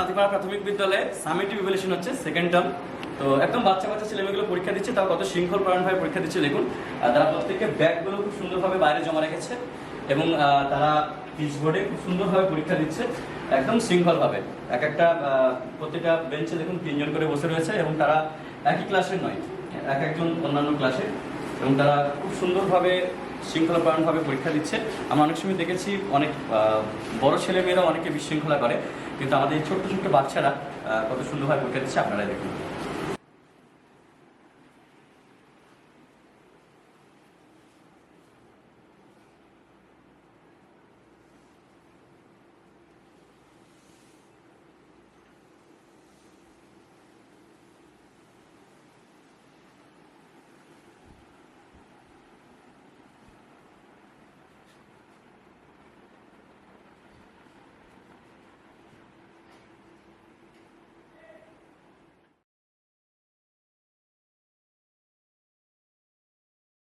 চাঁদপাড়া প্রাথমিক বিদ্যালয়ে summative evaluation হচ্ছে সেকেন্ড টার্ম তো একদম বাচ্চা বাচ্চা ছেলেমেয়েগুলো পরীক্ষা দিচ্ছে, তাও কত শৃঙ্খল প্রাণভাবে পরীক্ষা দিচ্ছে দেখুন। তারা প্রত্যেককে ব্যাগগুলো খুব সুন্দরভাবে বাইরে জমা রেখেছে এবং তারা পিচ বোর্ডে খুব সুন্দরভাবে পরীক্ষা দিচ্ছে, একদম শৃঙ্খলভাবে। এক একটা প্রত্যেকটা বেঞ্চে দেখুন তিনজন করে বসে রয়েছে এবং তারা একই ক্লাসের নয়, এক একজন অন্যান্য ক্লাসে এবং তারা খুব সুন্দরভাবে শৃঙ্খলাপ্রাণভাবে পরীক্ষা দিচ্ছে। আমরা অনেক সময় দেখেছি অনেক বড় ছেলেমেয়েরা অনেকে বিশৃঙ্খলা করে, কিন্তু আমাদের এই ছোট্ট ছোট্ট বাচ্চারা কত সুন্দরভাবে পরীক্ষা দিচ্ছে, আপনারাই দেখুন।